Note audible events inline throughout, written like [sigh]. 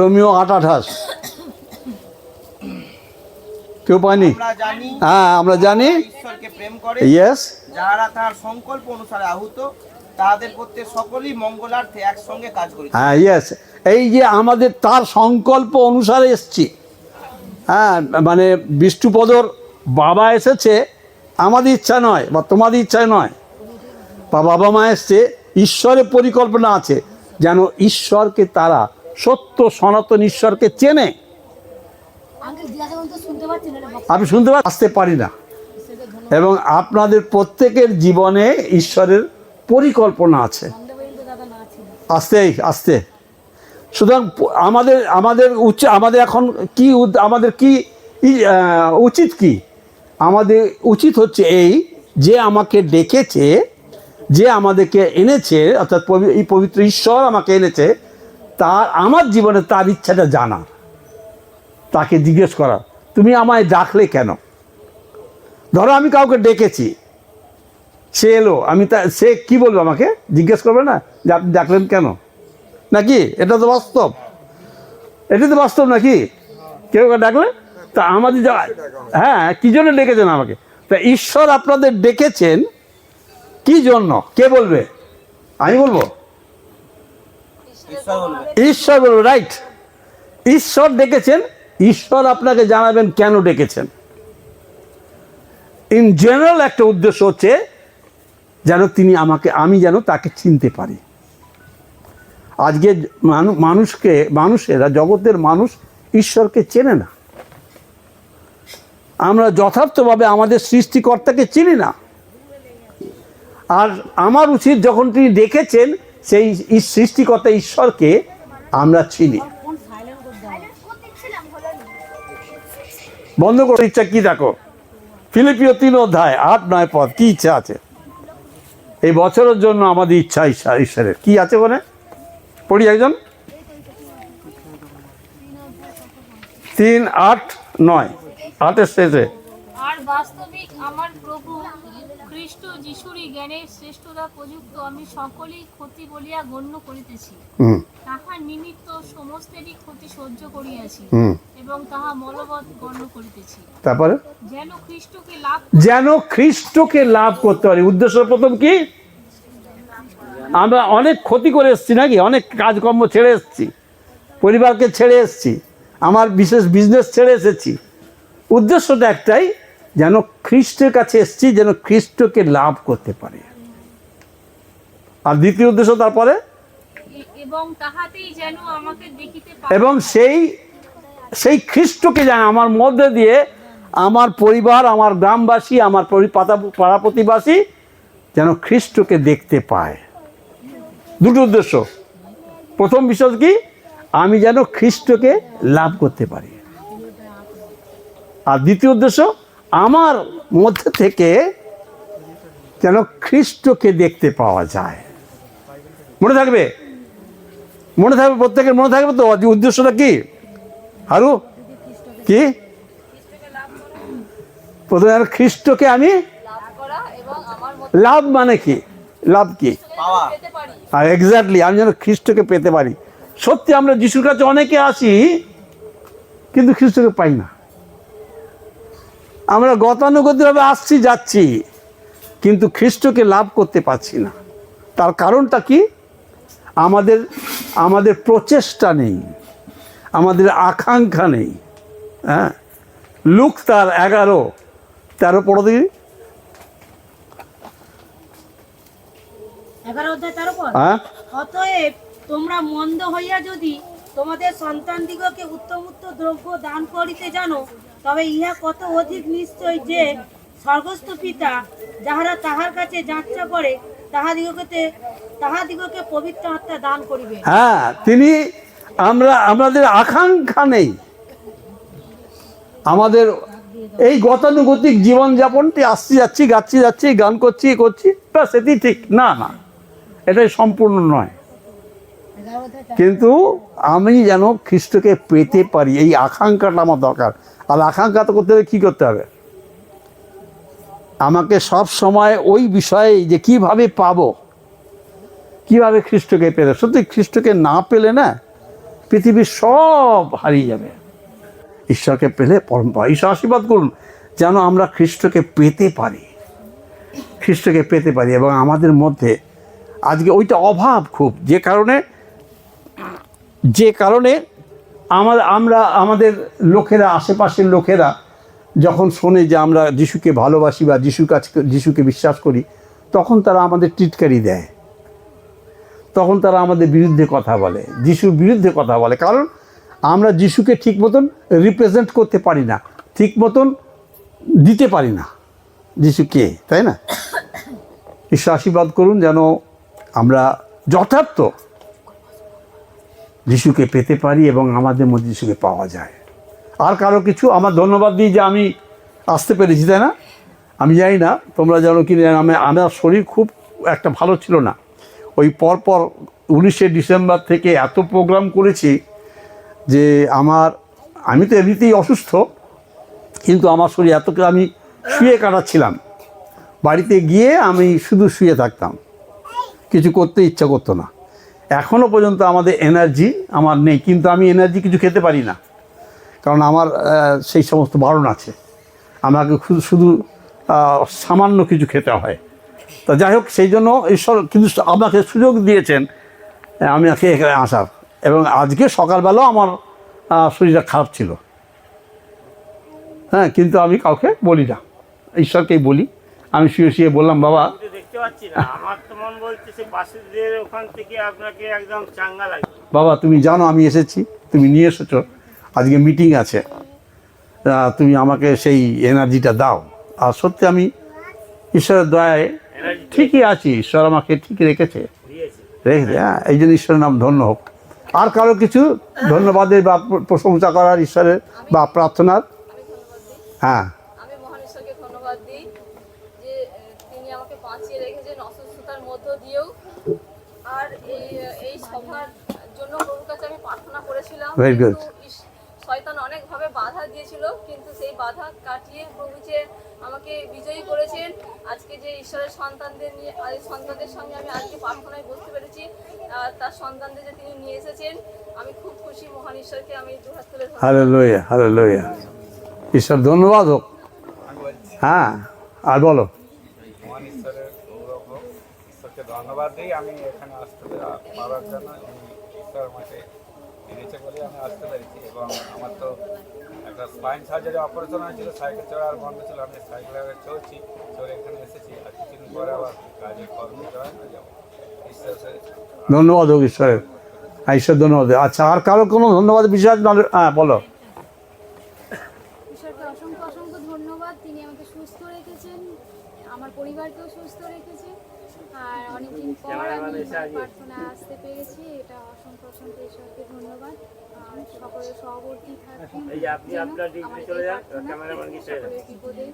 Romeo আট আঠাশ। কেউ পায়নি? হ্যাঁ আমরা জানি। করে। ইয়েস যাহারা তার সংকল্প অনুসারে আহুত তাদের সকলেই মঙ্গলার্থে একসঙ্গে কাজ করেছে হ্যাঁ ইয়েস এই যে আমাদের তার সংকল্প অনুসারে এসছি। হ্যাঁ মানে বিষ্ণুপদর বাবা এসেছে আমাদের ইচ্ছা নয় বা তোমাদের ইচ্ছায় নয়। বা বাবা মা এসছে ঈশ্বরের পরিকল্পনা আছে যেন ঈশ্বরকে তারা সত্য সনাতন ঈশ্বরকে চেনে। আমি শুনতে আসতে পারি না। এবং আপনাদের প্রত্যেকের জীবনে ঈশ্বরের পরিকল্পনা আছে। আস্তেই আস্তে। সুতরাং আমাদের আমাদের উচ্চ আমাদের এখন কি আমাদের কি উচিত কি? আমাদের উচিত হচ্ছে এই যে আমাকে ডেকেছে যে আমাদেরকে এনেছে অর্থাৎ এই পবিত্র ঈশ্বর আমাকে এনেছে তার, আমার জীবনে তার ইচ্ছাটা জানা। তাকে জিজ্ঞেস করা, তুমি আমায় ডাকলে কেন? ধরো আমি কাউকে ডেকেছি। সে এলো, আমি তা, সে কি বলবে আমাকে? জিজ্ঞেস করবে না? যে আপনি ডাকলেন কেন? নাকি? এটা তো বাস্তব। এটা তো বাস্তব নাকি? কেউ ডাকলে? তা আমাদের হ্যাঁ কি জন্য ডেকেছেন আমাকে? তা ঈশ্বর আপনাদের ডেকেছেন কি জন্য? কে বলবে? আমি বলব? ঈশ্বর বলবে। রাইট ঈশ্বর ডেকেছেন, ঈশ্বর আপনাকে জানাবেন কেন ডেকেছেন। ইন জেনারেল একটা উদ্দেশ্য হচ্ছে যেন তিনি আমাকে, আমি যেন তাকে চিনতে পারি। আজকে মানুষকে, মানুষেরা, জগতের মানুষ ঈশ্বরকে চেনে না। আমরা যথার্থভাবে আমাদের সৃষ্টিকর্তাকে চিনি না। আর আমার উচিত যখন তিনি ডেকেছেন সেই সৃষ্টিকর্তা ঈশ্বরকে আমরা চিনি। বন্ধ করে, ইচ্ছা কি দেখো? ফিলিপিও তিন অধ্যায়, আট নয় পদ, কি ইচ্ছা আছে? এই বছরের জন্য আমাদের ইচ্ছা ঈশ্বর ঈশ্বরের। কি আছে ওখানে? পড়ি একজন? তিন, আট, নয়। আটের শেষে। বাস্তবিক আমার প্রভু খ্রিস্ট যিশুরই জ্ঞানের শ্রেষ্ঠতা প্রযুক্ত আমি সকলেই ক্ষতি বলিয়া গণ্য করিতেছি। তাহার নিমিত্ত সমস্তেরই ক্ষতি সহ্য করিয়াছি এবং তাহা মলবৎ গণ্য করিতেছি। তারপরে? যেন খ্রিস্টকে লাভ যেন খ্রিস্টকে লাভ করতে পারি। উদ্দেশ্য প্রথম কি? আমরা অনেক ক্ষতি করে এসেছি নাকি? অনেক কাজকর্ম ছেড়ে এসেছি। পরিবারকে ছেড়ে এসেছি। আমার বিশেষ বিজনেস ছেড়ে এসেছি। উদ্দেশ্যটা একটাই যেন খ্রিস্টের কাছে এসেছি যেন খ্রিস্টকে লাভ করতে পারি। আর দ্বিতীয় উদ্দেশ্য তারপরে? এবং সেই সেই খ্রিস্টকে যেন আমার মধ্যে দিয়ে আমার পরিবার আমার গ্রামবাসী আমার পাড়া প্রতিবাসী যেন খ্রিস্টকে দেখতে পায়। দুটো উদ্দেশ্য। প্রথম বিষয় কি? আমি যেন খ্রিস্টকে লাভ করতে পারি। আর দ্বিতীয় উদ্দেশ্য? আমার মধ্যে থেকে যেন খ্রিস্টকে দেখতে পাওয়া যায়। মনে থাকবে? মনে থাকবে প্রত্যেকের মনে থাকবে তো? উদ্দেশ্যটা কি? হারু? কি? প্রথমে খ্রিস্টকে আমি লাভ মানে কি? লাভ কি? আর এক্স্যাক্টলি আমি যেন খ্রিস্টকে পেতে পারি। সত্যি আমরা যিশুর কাছে অনেকে আসি কিন্তু খ্রিস্টকে পাই না। আমরা গতানুগতিকভাবে আসছি যাচ্ছি কিন্তু খ্রিস্টকে লাভ করতে পারছি না। তার কারণটা কি? আমাদের আমাদের প্রচেষ্টা নেই আমাদের আকাঙ্ক্ষা নেই হ্যাঁ? লুক তার এগারো তেরো পড়ো পর হ্যাঁ? অতএব তোমরা মন্দ হইয়া যদি তোমাদের সন্তানদিগকে উত্তম উত্তম দ্রব্য দান করিতে জানো তবে ইহা কত অধিক নিশ্চয় যে স্বর্গস্থ পিতা যাহারা তাহার কাছে যাত্রা করে, তাহাদিগকে তাহাদিগকে পবিত্র আত্মা দান করিবে। হ্যাঁ তিনি আমরা আমাদের আকাঙ্ক্ষা নেই। আমাদের এই গতানুগতিক জীবনযাপনটি আসছি যাচ্ছি, গাচ্ছি, যাচ্ছি, গান করছি করছি, তা সেটি ঠিক। না না, এটাই সম্পূর্ণ নয়। কিন্তু আমি যেন খ্রিস্টকে পেতে পারি, এই আকাঙ্ক্ষাটা আমার দরকার। আর আকাঙ্ক্ষা তো করতে হলে কী করতে হবে? আমাকে সব সময় ওই বিষয়ে যে কীভাবে পাব, কীভাবে খ্রিস্টকে পেলে, সত্যি খ্রিস্টকে না পেলে না, পৃথিবীর সব হারিয়ে যাবে। ঈশ্বরকে পেলে পরম্পরা ঈশ্বর আশীর্বাদ করুন, যেন আমরা খ্রিস্টকে পেতে পারি। খ্রিস্টকে পেতে পারি এবং আমাদের মধ্যে আজকে ওইটা অভাব খুব, যে কারণে যে কারণে আমার, আমরা, আমাদের লোকেরা, আশেপাশের লোকেরা যখন শোনে যে আমরা যিশুকে ভালোবাসি বা যিশুর কাছে, যিশুকে বিশ্বাস করি, তখন তারা আমাদের টিটকারি দেয়। তখন তারা আমাদের বিরুদ্ধে কথা বলে, যিশুর বিরুদ্ধে কথা বলে। কারণ আমরা যিশুকে ঠিক মতন রিপ্রেজেন্ট করতে পারি না, ঠিক মতন দিতে পারি না যিশু কে তাই না? [coughs] ঈশ্বর আশীর্বাদ করুন যেন আমরা যথার্থ যিশুকে পেতে পারি এবং আমাদের মধ্যে যিশুকে পাওয়া যায়। আর কারও কিছু? আমার ধন্যবাদ দিই যে আমি আসতে পেরেছি, তাই না? আমি জানি না, তোমরা জানো কি আমি, আমার শরীর খুব একটা ভালো ছিল না। ওই পরপর উনিশে ডিসেম্বর থেকে এত প্রোগ্রাম করেছি যে আমার, আমি তো এমনিতেই অসুস্থ, কিন্তু আমার শরীর এত আমি শুয়ে কাটাচ্ছিলাম। বাড়িতে গিয়ে আমি শুধু শুয়ে থাকতাম। কিছু করতে ইচ্ছা করতো না। এখনও পর্যন্ত আমাদের এনার্জি আমার নেই, কিন্তু আমি এনার্জি কিছু খেতে পারি না। কারণ আমার সেই সমস্ত বারণ আছে। আমাকে শুধু সামান্য কিছু খেতে হয়। তা যাই হোক, সেই জন্য ঈশ্বর কিন্তু আমাকে সুযোগ দিয়েছেন, আমি এখানে আসার। এবং আজকে সকালবেলাও আমার শরীরটা খারাপ ছিল। হ্যাঁ কিন্তু আমি কাউকে বলি না। ঈশ্বরকেই বলি। আমি শুয়ে শুয়ে বললাম, বাবা কিন্তু না। আমার তো মন বলছে বাসুদের ওখান থেকে আপনাকে একদম চাঙ্গা লাগবে। বাবা তুমি জানো আমি এসেছি তুমি নিয়ে এসেছ আজকে মিটিং আছে। তুমি আমাকে সেই এনার্জিটা দাও। আর সত্যি আমি ঈশ্বরের দয়ায় ঠিকই আছি ঈশ্বর আমাকে ঠিক রেখেছে। রেখেছে হ্যাঁ এই জন্য ঈশ্বরের নাম ধন্য হোক। আর কারও কিছু ধন্যবাদের বা প্রশংসা করার ঈশ্বরের বা প্রার্থনার? হ্যাঁ আমি মহান ঈশ্বরকে ধন্যবাদ দিই যে আহ, তিনি আমাকে বাঁচিয়ে রেখেছেন অসুস্থতার মধ্য দিয়েও আর এই এই সভার জন্য প্রভুর কাছে আমি কিন্তু ইস- শয়তান অনেকভাবে বাধা দিয়েছিল কিন্তু সেই বাধা কাটিয়ে প্রভু যে আমাকে বিজয়ী করেছেন আজকে যে ঈশ্বরের সন্তানদের নিয়ে সন্তানদের সঙ্গে আমি আজকে প্রার্থনায় বসতে পেরেছি তার সন্তানদের যে তিনি নিয়ে এসেছেন আমি খুব খুশি মহান ঈশ্বরকে আমি দুহাত তুলে ধন্যবাদ। হালে লইয়া ঈশ্বর ধন্যবাদ হোক। হ্যাঁ আর বলো। মহান ঈশ্বরের গৌরব হোক ঈশ্বরকে ধন্যবাদ দিই। আমি এখানে আসতে পারার জন্য ঈশ্বর আমাকে এনেছে বলে আমি আসতে পেরেছি এবং আমার তো একটা স্পাইন সার্জারি অপারেশন হয়েছিল সাইকেল চড়ার বন্ধ ছিল আমি সাইকেলে চলছি চলে এখানে এসেছি। আর কিছুদিন পরে আবার কাজে কর্মে জয়েন হয়ে যাব। ধন্যবাদ হোক ঈশ্বরের। ঈশ্বর ধন্যবাদ। আচ্ছা আর কারও কোনো ধন্যবাদ বিষয়? হ্যাঁ বলো। ঈশ্বরকে অসংখ্য অসংখ্য ধন্যবাদ। তিনি আমাকে সুস্থ রেখেছেন আমার পরিবারকেও সুস্থ রেখেছেন। আর অনেকদিন পর আমি প্রার্থনায় আসতে পেরেছি। এটা অসংখ্য অসংখ্য ঈশ্বরকে ধন্যবাদ। সকলের সহবর্তী থাকবেন। আপনি আপনার ডিউটি চলে যান ক্যামেরাম্যান কি চলে যান। সকলের বিপদে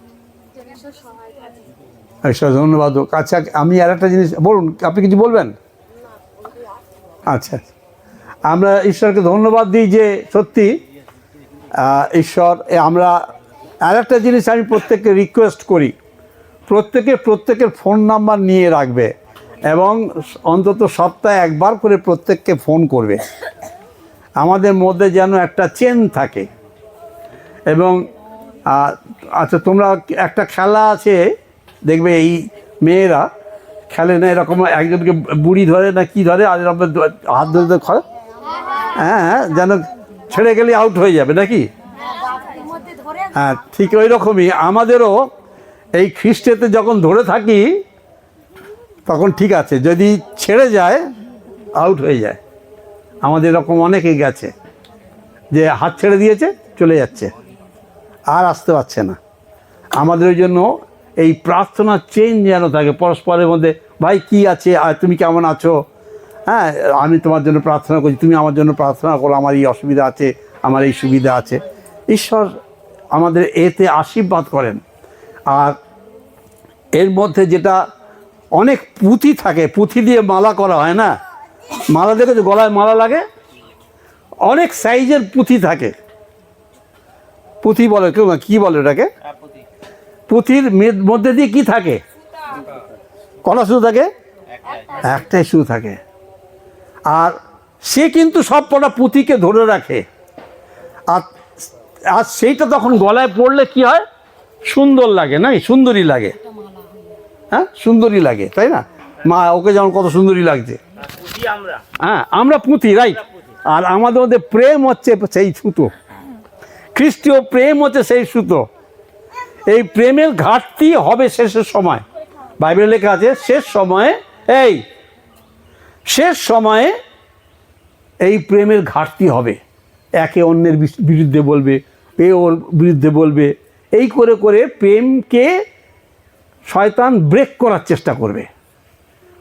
ঈশ্বর ধন্যবাদ। আচ্ছা আমি আর একটা জিনিস বলুন আপনি কিছু বলবেন? আচ্ছা আমরা ঈশ্বরকে ধন্যবাদ দিই যে সত্যি ঈশ্বর এ আমরা আর একটা জিনিস আমি প্রত্যেককে রিকোয়েস্ট করি। প্রত্যেকে প্রত্যেকের ফোন নাম্বার নিয়ে রাখবে এবং অন্তত সপ্তাহে একবার করে প্রত্যেককে ফোন করবে। আমাদের মধ্যে যেন একটা চেন থাকে এবং আচ্ছা তোমরা একটা খেলা আছে দেখবে এই মেয়েরা খেলে না এরকম একজনকে বুড়ি ধরে না কি ধরে আর এরকম হাত ধরে ধরে খড় হ্যাঁ হ্যাঁ যেন ছেড়ে গেলে আউট হয়ে যাবে নাকি? ধরে হ্যাঁ ঠিক ওই রকমই। আমাদেরও এই খ্রিস্টেতে যখন ধরে থাকি, তখন ঠিক আছে, যদি ছেড়ে যায় আউট হয়ে যায়। আমাদের এরকম অনেকে গেছে, যে হাত ছেড়ে দিয়েছে, চলে যাচ্ছে, আর আসতে পারছে না। আমাদের ওই জন্য এই প্রার্থনা চেন যেন থাকে, পরস্পরের মধ্যে, ভাই, কি আছে? আর তুমি কেমন আছো? হ্যাঁ আমি তোমার জন্য প্রার্থনা করছি, তুমি আমার জন্য প্রার্থনা করো, আমার এই অসুবিধা আছে, আমার এই সুবিধা আছে। ঈশ্বর আমাদের এতে আশীর্বাদ করেন। আর এর মধ্যে যেটা অনেক পুঁথি থাকে পুঁথি দিয়ে মালা করা হয় না? মালা দেখেছ গলায় মালা লাগে। অনেক সাইজের পুঁথি থাকে। পুঁথি বলে কেউ কি বলে ওটাকে? পুঁথির মধ্যে দিয়ে কি থাকে? কটা শুধু থাকে? একটাই শুধু থাকে। আর সে কিন্তু সব কটা পুঁথিকে ধরে রাখে। আর আর সেইটা তখন গলায় পড়লে কি হয়? সুন্দর লাগে না সুন্দরী লাগে। হ্যাঁ? সুন্দরী লাগে, তাই না? মা, ওকে যেমন কত সুন্দরী লাগছে। হ্যাঁ আমরা পুঁথি রাইট আর আমাদের মধ্যে প্রেম হচ্ছে সেই সুতো। খ্রিস্টীয় প্রেম হচ্ছে সেই সুতো। এই প্রেমের ঘাটতি হবে শেষের সময়। বাইবেলে লেখা আছে, শেষ সময়ে, এই, শেষ সময়ে এই প্রেমের ঘাটতি হবে। একে অন্যের বিরুদ্ধে বলবে, এ ওর বিরুদ্ধে বলবে এই করে করে প্রেমকে শয়তান ব্রেক করার চেষ্টা করবে।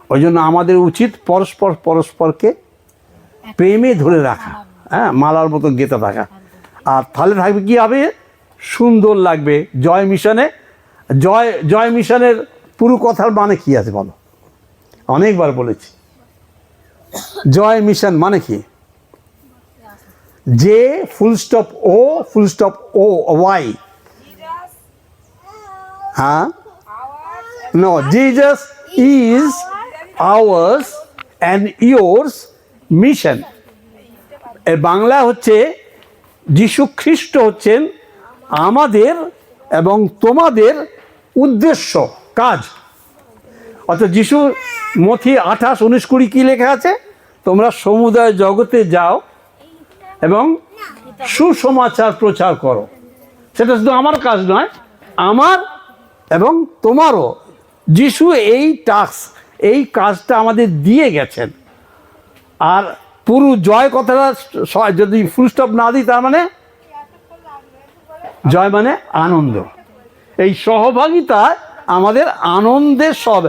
ওই জন্য আমাদের উচিত পরস্পর পরস্পরকে প্রেমে ধরে রাখা। হ্যাঁ মালার মতো গেঁথে থাকা। আর তাহলে থাকবে কী হবে? সুন্দর লাগবে। জয় মিশনে, জয় জয় মিশনের পুরো কথার মানে কি আছে বলো? অনেকবার বলেছি। জয় মিশন মানে কি? যে ফুল স্টপ ও ফুল স্টপ ও ওয়াই হ্যাঁ No, Jesus is ours and yours mission. এর বাংলা হচ্ছে যিশু খ্রিস্ট হচ্ছেন আমাদের এবং তোমাদের উদ্দেশ্য কাজ। অর্থাৎ যিশু মথি আঠাশ উনিশ কুড়ি কী লেখা আছে? তোমরা সমুদায় জগতে যাও এবং সুসমাচার প্রচার করো। সেটা শুধু আমার কাজ নয় আমার এবং তোমারও। যিশু এই টাস্ক, এই কাজটা আমাদের দিয়ে গেছেন। আর পুরু জয় কথাটা যদি ফুল স্টপ না দিই, তার মানে? জয় মানে আনন্দ। এই সহভাগিতা আমাদের আনন্দের সব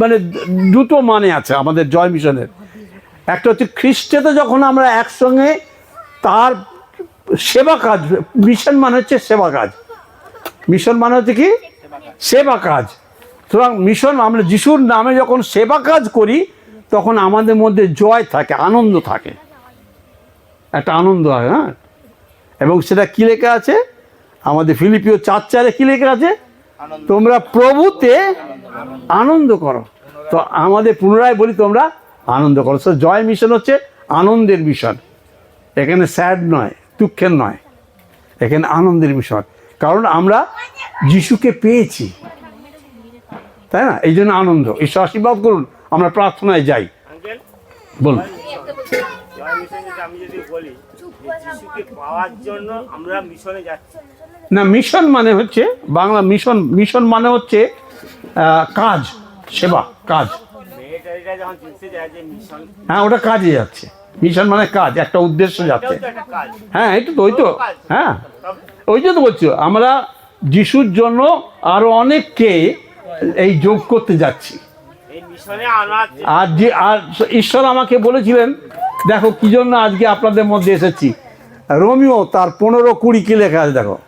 মানে দুটো মানে আছে আমাদের জয় মিশনের। একটা হচ্ছে খ্রিস্টেতে যখন আমরা একসঙ্গে তার সেবা কাজ, মিশন মানে হচ্ছে সেবা কাজ। মিশন মানে হচ্ছে কি? সেবা কাজ। সুতরাং মিশন আমরা যিশুর নামে যখন সেবা কাজ করি তখন আমাদের মধ্যে জয় থাকে আনন্দ থাকে। একটা আনন্দ হয় হ্যাঁ? এবং সেটা কী লেখা আছে? আমাদের ফিলিপিও চার চারে কী লেখা আছে? তোমরা প্রভুতে আনন্দ। করো। তো আমাদের পুনরায় বলি তোমরা আনন্দ করো। তো জয় মিশন হচ্ছে আনন্দের মিশন। এখানে স্যাড নয় দুঃখের নয়। এখানে আনন্দের মিশন কারণ আমরা যিশুকে পেয়েছি। তাই না? এই জন্য আনন্দ। ঈশ্বর আশীর্বাদ করুন আমরা প্রার্থনায় যাই। বলুন। জয় মিশন যেটা আমি যদি বলি পাওয়ার জন্য আমরা মিশনে যাচ্ছি। না মিশন মানে হচ্ছে বাংলা মিশন মিশন মানে হচ্ছে কাজ সেবা কাজ। হ্যাঁ ওটা কাজে যাচ্ছে। মিশন মানে কাজ একটা উদ্দেশ্য যাচ্ছে। হ্যাঁ এই তো ওই তো। হ্যাঁ ওই জন্য বলছি আমরা যিশুর জন্য আরও অনেককে এই যোগ করতে যাচ্ছি। আর যে আর ঈশ্বর আমাকে বলেছিলেন দেখো কি জন্য আজকে আপনাদের মধ্যে এসেছি। রোমিও তার পনেরো কুড়ি কি লেখা আছে দেখো।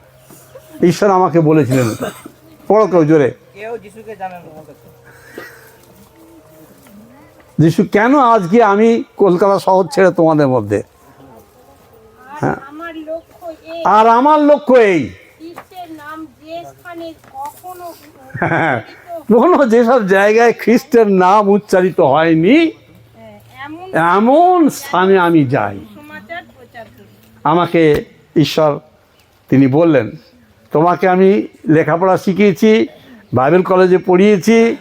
ঈশ্বর আমাকে বলেছিলেন। পড়ো কেউ জোরে। যিশু কেন আজকে আমি কলকাতা শহর ছেড়ে তোমাদের মধ্যে? এই। আর আমার লক্ষ্য এই খ্রিস্টের নাম যে স্থানে কখনো হ্যাঁ, উচ্চারিত কোনো [laughs] যেসব জায়গায় খ্রিস্টের নাম উচ্চারিত হয়নি হ্যাঁ, এমন স্থানে আমি যাই। আমাকে ঈশ্বর তিনি বললেন তোমাকে আমি লেখাপড়া শিখিয়েছি বাইবেল কলেজে পড়িয়েছি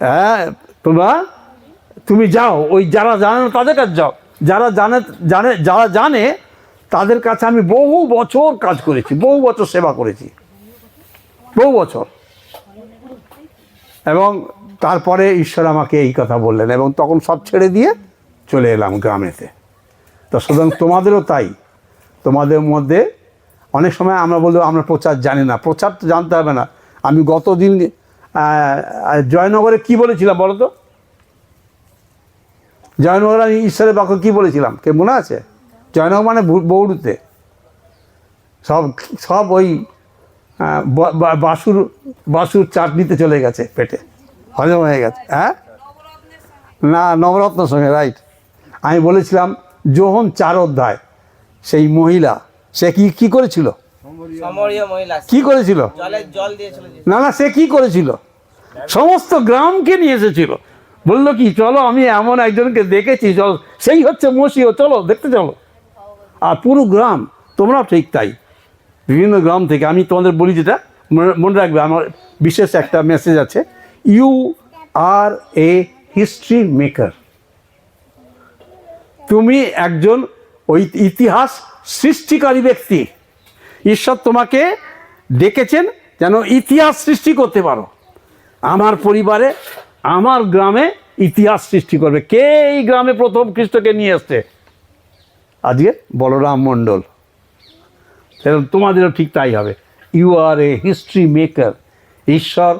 হ্যাঁ তোমরা তুমি যাও ওই যারা জানে না তাদের কাছে যাও। যারা জানে জানে যারা জানে তাদের কাছে আমি বহু বছর কাজ করেছি বহু বছর সেবা করেছি। বহু বছর। এবং তারপরে ঈশ্বর আমাকে এই কথা বললেন এবং তখন সব ছেড়ে দিয়ে চলে এলাম গ্রামেতে। তো সুতরাং তোমাদেরও তাই। তোমাদের মধ্যে অনেক সময় আমরা বলব, আমরা প্রচার জানি না। প্রচার তো জানতে হবে না। আমি গতদিন জয়নগরে কি বলেছিলাম বলো তো? জয়নগরে আমি ঈশ্বরের বাক্য কী বলেছিলাম? কে মনে আছে? জয়নগর মানে বৌড়ুতে। সব সব ওই বাসুর বাসুর চাটনিতে চলে গেছে পেটে। হজম হয়ে গেছে। হ্যাঁ? না নবরত্ন সঙ্গে রাইট আমি বলেছিলাম যোহন চার অধ্যায়। সেই মহিলা সে কি কি করেছিল? কি করেছিল। না না সে কি করেছিল? সমস্ত গ্রামকে নিয়ে এসেছিল। বলল কি চলো আমি এমন একজনকে দেখেছি চলো সেই হচ্ছে মসিও চলো দেখতে চলো। আর পুরো গ্রাম তোমরাও ঠিক তাই। বিভিন্ন গ্রাম থেকে, আমি তোমাদের বলি যেটা, মনে- রাখবে, আমার বিশেষ একটা মেসেজ আছে। You are a history maker তুমি একজন ওই ইতিহাস সৃষ্টিকারী ব্যক্তি। ঈশ্বর তোমাকে ডেকেছেন যেন ইতিহাস সৃষ্টি করতে পারো। আমার পরিবারে, আমার গ্রামে ইতিহাস সৃষ্টি করবে। কে এই গ্রামে প্রথম খ্রিস্টকে নিয়ে এসছে? আজকে বলরাম মণ্ডল। তোমাদেরও ঠিক তাই হবে। You are a history maker ঈশ্বর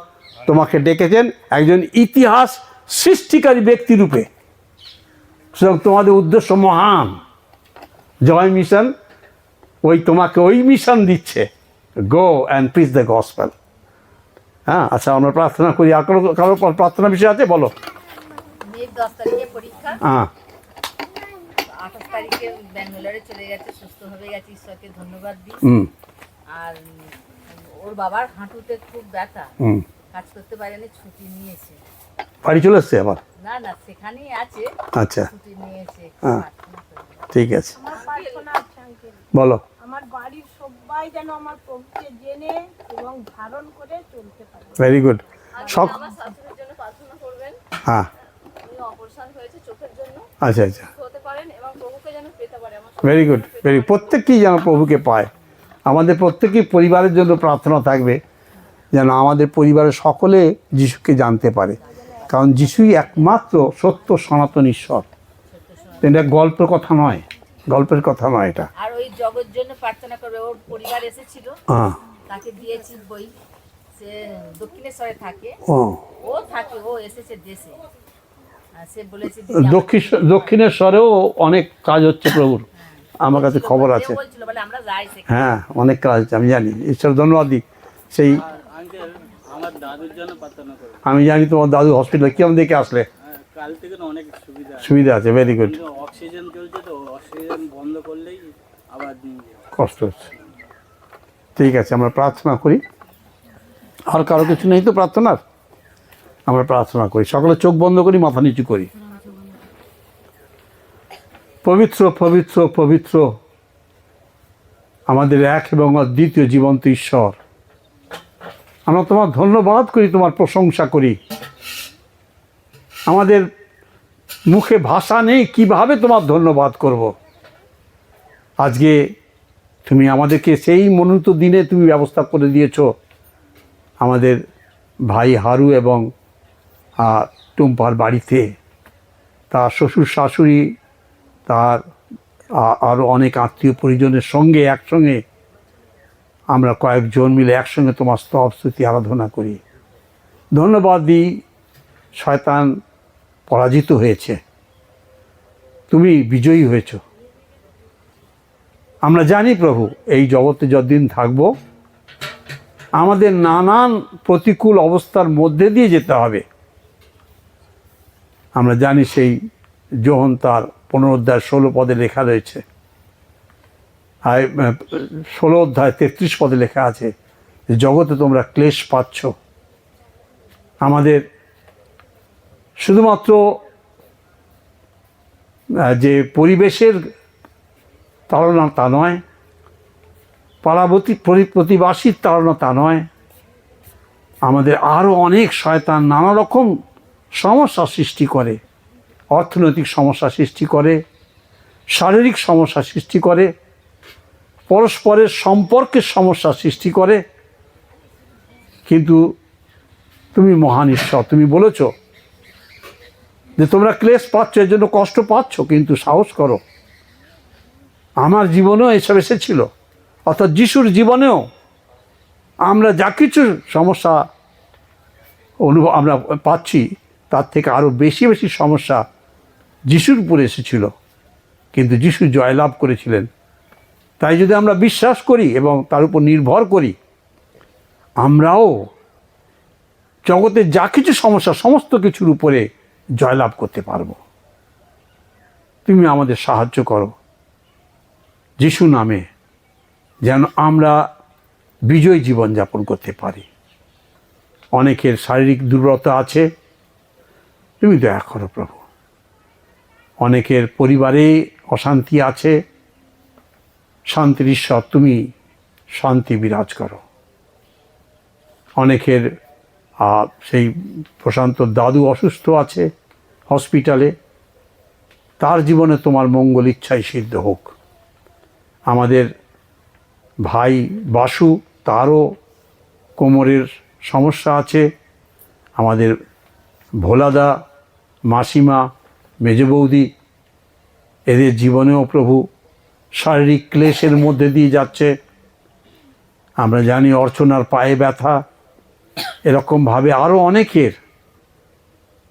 তোমাকে ডেকেছেন একজন ইতিহাস সৃষ্টিকারী ব্যক্তিরূপে সুতরাং তোমাদের উদ্দেশ্য মহান। জয় মিশন ওই তোমাকে ওই মিশন দিচ্ছে। Go and preach the gospel হ্যাঁ আচ্ছা আমরা প্রার্থনা করি। আর কোনো কারও প্রার্থনা বিষয় আছে? বলো। হ্যাঁ। আঠাশ তারিখে ব্যাঙ্গালোরে চলে গেছে সুস্থ হয়ে গেছে ঈশ্বরকে ধন্যবাদ দিই আর ওর বাবার হাঁটুতে খুব ব্যথা। কাজ করতে পারেনি ছুটি নিয়েছে। বাড়ি চলে এসছে আবার? না না সেখানেই আছে। আচ্ছা। ছুটি নিয়েছে। ঠিক আছে। বলো। আমার বাড়ির সবাই যেন আমার প্রভুকে জেনে এবং ধারণ করে চলতে পারে। ভেরি গুড আর সব আমার শাশুড়ির জন্য প্রার্থনা করবেন। হ্যাঁ। অপারেশন হয়েছে চোখের জন্য। আচ্ছা আচ্ছা সুস্থ হতে পারেন এবং প্রভুকে যেন পেতে পারে আমার ভেরি গুড ভেরি প্রত্যেককেই যেন প্রভুকে পায়। আমাদের প্রত্যেকেই পরিবারের জন্য প্রার্থনা থাকবে যেন আমাদের পরিবারের সকলে যিশুকে জানতে পারে। কারণ যিশুই একমাত্র সত্য সনাতন ঈশ্বর। এটা গল্পের কথা নয় গল্পের কথা নয় এটা। আর ওই জগৎ জন্য প্রার্থনা করবে ওর পরিবার এসেছিল। হ্যাঁ। তাকে দিয়েছি বই। সে দক্ষিণেশ্বরে থাকে। ও। ও থাকে ও এসেছে দেশে। সে বলেছে দিদি, আমার- দক্ষিণ দক্ষিণেশ্বরেও অনেক কাজ হচ্ছে প্রভুর। আমার কাছে খবর আছে। হ্যাঁ অনেক কাজ আছে আমি জানি। ঈশ্বর ধন্যবাদ দিই সেই আঙ্কেল আমার দাদুর জন্য প্রার্থনা করো। আমি জানি তোমার দাদু হসপিটালে কেমন দেখে আসলে? হ্যাঁ, কাল থেকে না অনেক সুবিধা আছে। ভেরি গুড অক্সিজেন চলছে তো অক্সিজেন বন্ধ করলেই আবার কষ্ট হচ্ছে। ঠিক আছে আমরা প্রার্থনা করি। আর কারও কিছু নেই তো প্রার্থনার? আমরা প্রার্থনা করি। সকালে চোখ বন্ধ করি মাথা নিচু করি। পবিত্র পবিত্র পবিত্র আমাদের এক এবং দ্বিতীয় জীবন্ত ঈশ্বর। আমরা তোমার ধন্যবাদ করি, তোমার প্রশংসা করি। আমাদের মুখে ভাষা নেই, কীভাবে তোমার ধন্যবাদ করব? আজকে তুমি আমাদেরকে সেই মনোনীত দিনে তুমি ব্যবস্থা করে দিয়েছ। আমাদের ভাই হারু এবং টুম্পার বাড়িতে, তার শ্বশুর শাশুড়ি তার আরও অনেক আত্মীয় পরিজনের সঙ্গে একসঙ্গে আমরা কয়েকজন মিলে একসঙ্গে তোমার স্তব স্তুতি আরাধনা করি। ধন্যবাদ দিই শয়তান পরাজিত হয়েছে। তুমি বিজয়ী হয়েছো। আমরা জানি প্রভু, এই জগতে যতদিন থাকব, আমাদের নানান প্রতিকূল অবস্থার মধ্যে দিয়ে যেতে হবে। আমরা জানি সেই যোহন তার পনেরো অধ্যায় ষোলো পদে লেখা রয়েছে। আর ষোলো অধ্যায় তেত্রিশ পদে লেখা আছে, যে জগতে তোমরা ক্লেশ পাচ্ছ। আমাদের শুধুমাত্র যে পরিবেশের তাড়না তা নয় পাড়াবতী পরি- প্রতিবাসীর তাড়না তা নয়, আমাদের আরও অনেক শয়তান নানা রকম সমস্যা সৃষ্টি করে। অর্থনৈতিক সমস্যা সৃষ্টি করে, শারীরিক সমস্যা সৃষ্টি করে, পরস্পরের সম্পর্কের সমস্যা সৃষ্টি করে। কিন্তু তুমি মহান ঈশ্বর, তুমি বলেছ যে তোমরা ক্লেশ পাচ্ছ, এর জন্য কষ্ট পাচ্ছ, কিন্তু সাহস করো। আমার জীবনেও এসব এসেছিল, অর্থাৎ যিশুর জীবনেও আমরা যা কিছু সমস্যা অনুভব, আমরা পাচ্ছি, তার থেকে আরও বেশি বেশি সমস্যা যিশুর উপরে এসেছিল, কিন্তু যিশু জয়লাভ করেছিলেন। তাই যদি আমরা বিশ্বাস করি এবং তার উপর নির্ভর করি, আমরাও জগতে যা কিছু সমস্যা, সমস্ত কিছুর উপরে জয়লাভ করতে পারব। তুমি আমাদের সাহায্য করো। যিশু নামে যেন আমরা বিজয় জীবনযাপন করতে পারি। অনেকের শারীরিক দুর্বলতা আছে। তুমি দয়া করো প্রভু। অনেকের পরিবারে অশান্তি আছে। শান্তির ঈশ্বর, তুমি শান্তি বিরাজ করো। অনেকের সেই প্রশান্ত দাদু অসুস্থ আছে হসপিটালে তার জীবনে তোমার মঙ্গল ইচ্ছাই সিদ্ধ হোক। আমাদের ভাই বাসু, তারও কোমরের সমস্যা আছে। আমাদের ভোলাদা মাসিমা মেজ বৌদি, এদের জীবনেও প্রভু শারীরিক ক্লেশের মধ্যে দিয়ে যাচ্ছে। আমরা জানি অর্চনার পায়ে ব্যথা, এরকমভাবে আরও অনেকের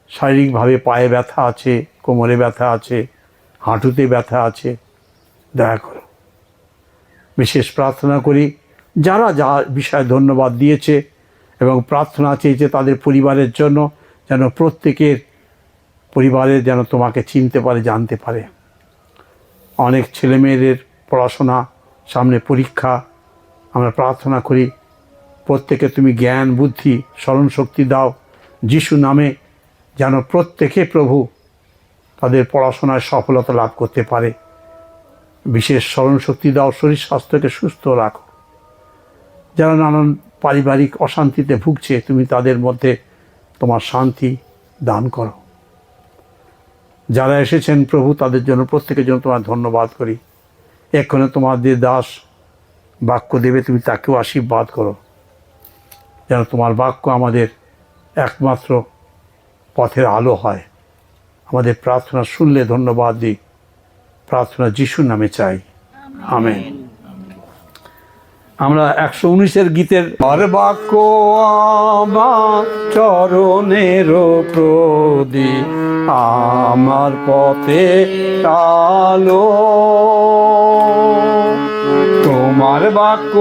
শারীরিকভাবে পায়ে ব্যথা আছে, কোমরে ব্যথা আছে, হাঁটুতে ব্যথা আছে। দয়া করো। বিশেষ প্রার্থনা করি, যারা যা বিষয়ে ধন্যবাদ দিয়েছে এবং প্রার্থনা চেয়েছে তাদের পরিবারের জন্য, যেন প্রত্যেকের পরিবারের যেন তোমাকে চিনতে পারে, জানতে পারে। অনেক ছেলেমেয়েদের পড়াশোনা, সামনে পরীক্ষা, আমরা প্রার্থনা করি, প্রত্যেকে তুমি জ্ঞান, বুদ্ধি, স্মরণ শক্তি দাও, যিশু নামে যেন প্রত্যেকে প্রভু তাদের পড়াশোনায় সফলতা লাভ করতে পারে। বিশেষ স্মরণ শক্তি দাও, শরীর স্বাস্থ্যকে সুস্থ রাখো। যারা নানান পারিবারিক অশান্তিতে ভুগছে, তুমি তাদের মধ্যে তোমার শান্তি দান করো। যারা এসেছেন প্রভু তাদের জন্য প্রত্যেকের জন্য তোমার ধন্যবাদ করি। এক্ষণে তোমার যে দাস বাক্য দেবে তুমি তাকেও আশীর্বাদ করো। যেন তোমার বাক্য আমাদের একমাত্র পথের আলো হয়। আমাদের প্রার্থনা শুনলে ধন্যবাদ দিই। প্রার্থনা যিশুর নামে চাই। আমেন। আমরা একশো উনিশের গীতের বাক্য চরণের প্রদি আমার পথে আলো। তোমার বাক্য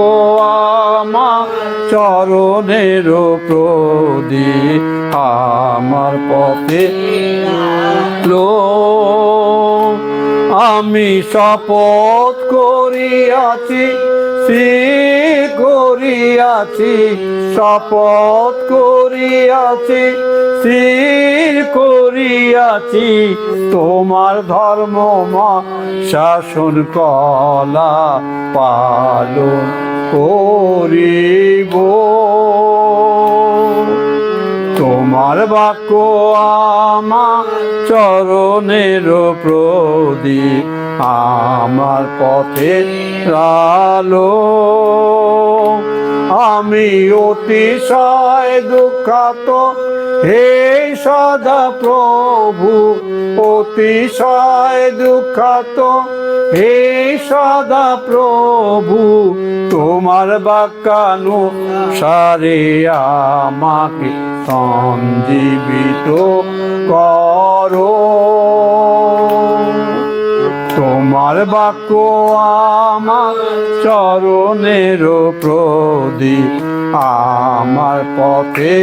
আমার চরণের প্রদি আমার পথে আলো। আমি শপথ করিয়াছি স্থির করিয়াছি, শপথ করিয়াছি স্থির করিয়াছি, তোমার ধর্ম মা শাসন কলা পালন করিব। তোমার বাক্য আমার চরণের প্রদীপ আমার পথে আলো, আমি অতিশয় দুঃখাত। হে সদা প্রভু, অতিশয় দুঃখাত। হে সদা প্রভু, তোমার বাক্যানু সারে আমাকে সঞ্জীবিত করো। তোমার বাক্য আমার চরণের প্রদীপ আমার পথে